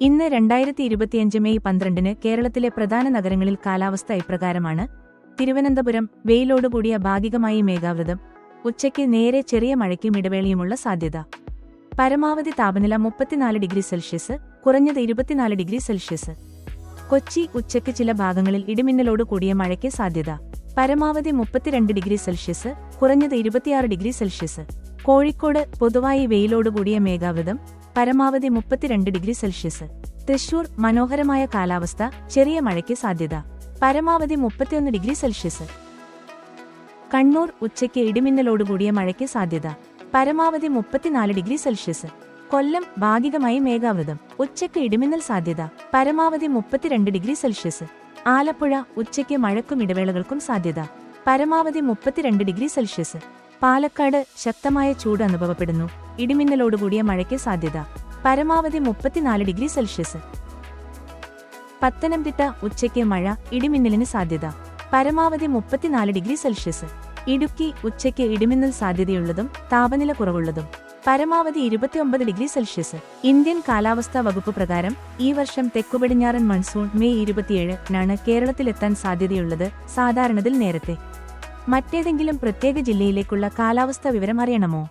ഇന്ന് രണ്ടായിരത്തി ഇരുപത്തിയഞ്ച് മെയ് പന്ത്രണ്ടിന് കേരളത്തിലെ പ്രധാന നഗരങ്ങളിൽ കാലാവസ്ഥ ഇപ്രകാരമാണ്. തിരുവനന്തപുരം വെയിലോടുകൂടിയ ഭാഗികമായി മേഘാവൃതം ഉച്ചയ്ക്ക് നേരെ ചെറിയ മഴയ്ക്കും ഇടവേളയുമുള്ള സാധ്യത. പരമാവധി താപനില മുപ്പത്തിനാല് ഡിഗ്രി സെൽഷ്യസ് കുറഞ്ഞത് ഇരുപത്തിനാല് ഡിഗ്രി സെൽഷ്യസ്. കൊച്ചി ഉച്ചയ്ക്ക് ചില ഭാഗങ്ങളിൽ ഇടിമിന്നലോട് കൂടിയ മഴയ്ക്ക് സാധ്യത. പരമാവധി മുപ്പത്തിരണ്ട് ഡിഗ്രി സെൽഷ്യസ് കുറഞ്ഞത് ഇരുപത്തിയാറ് ഡിഗ്രി സെൽഷ്യസ്. കോഴിക്കോട് പൊതുവായി വെയിലോടുകൂടിയ മേഘാവൃതം പരമാവധി മുപ്പത്തിരണ്ട് ഡിഗ്രി സെൽഷ്യസ്. തൃശൂർ മനോഹരമായ കാലാവസ്ഥ ചെറിയ മഴയ്ക്ക് സാധ്യത. പരമാവധി മുപ്പത്തിയൊന്ന് ഡിഗ്രി സെൽഷ്യസ്. കണ്ണൂർ ഉച്ചയ്ക്ക് ഇടിമിന്നലോടുകൂടിയ മഴയ്ക്ക് സാധ്യത. പരമാവധി മുപ്പത്തിനാല് ഡിഗ്രി സെൽഷ്യസ്. കൊല്ലം ഭാഗികമായി മേഘാവൃതം. ഉച്ചയ്ക്ക് ഇടിമിന്നൽ സാധ്യത. പരമാവധി മുപ്പത്തിരണ്ട് ഡിഗ്രി സെൽഷ്യസ്. ആലപ്പുഴ ഉച്ചയ്ക്ക് മഴക്കും ഇടവേളകൾക്കും സാധ്യത. പരമാവധി മുപ്പത്തിരണ്ട് ഡിഗ്രി സെൽഷ്യസ്. പാലക്കാട് ശക്തമായ ചൂട് അനുഭവപ്പെടുന്നു. ഇടിമിന്നലോടുകൂടിയ മഴയ്ക്ക് സാധ്യത. പരമാവധി മുപ്പത്തിനാല് ഡിഗ്രി സെൽഷ്യസ്. പത്തനംതിട്ട ഉച്ചയ്ക്ക് മഴ ഇടിമിന്നലിന് സാധ്യത. പരമാവധി മുപ്പത്തിനാല് ഡിഗ്രി സെൽഷ്യസ്. ഇടുക്കി ഉച്ചയ്ക്ക് ഇടിമിന്നൽ സാധ്യതയുള്ളതും താപനില കുറവുള്ളതും. പരമാവധി ഇരുപത്തിയൊമ്പത് ഡിഗ്രി സെൽഷ്യസ്. ഇന്ത്യൻ കാലാവസ്ഥാ വകുപ്പ് പ്രകാരം ഈ വർഷം തെക്കുപടിഞ്ഞാറൻ മൺസൂൺ മെയ് ഇരുപത്തിയേഴിനാണ് കേരളത്തിലെത്താൻ സാധ്യതയുള്ളത് സാധാരണതിൽ നേരത്തെ. മറ്റേതെങ്കിലും പ്രത്യേക ജില്ലയിലേക്കുള്ള കാലാവസ്ഥ വിവരം അറിയണമോ?